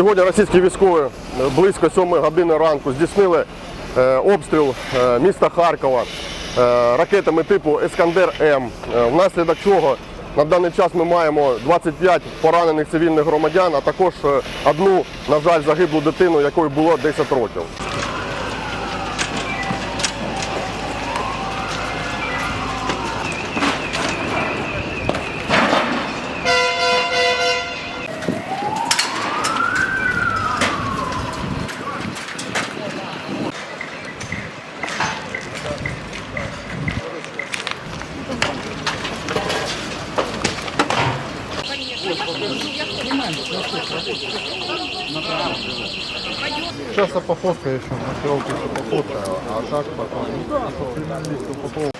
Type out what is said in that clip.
Сьогодні російські військові е, близько 7 години ранку здійснили е, обстріл е, міста Харкова ракетами типу Ескандер М, внаслідок чого на даний час ми маємо 25 поранених цивільних громадян, а також одну, на жаль, загиблу дитину, якої було 10 років. Сейчас походка еще, на селке еще походка, а так потом. Ну, по криминалисту попал.